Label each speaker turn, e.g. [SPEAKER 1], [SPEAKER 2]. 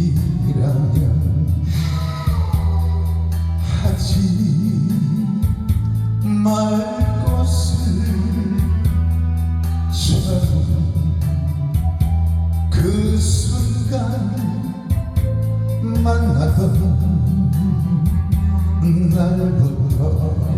[SPEAKER 1] 이라면 하지 말 것을 저는 그 순간 만나던 날부터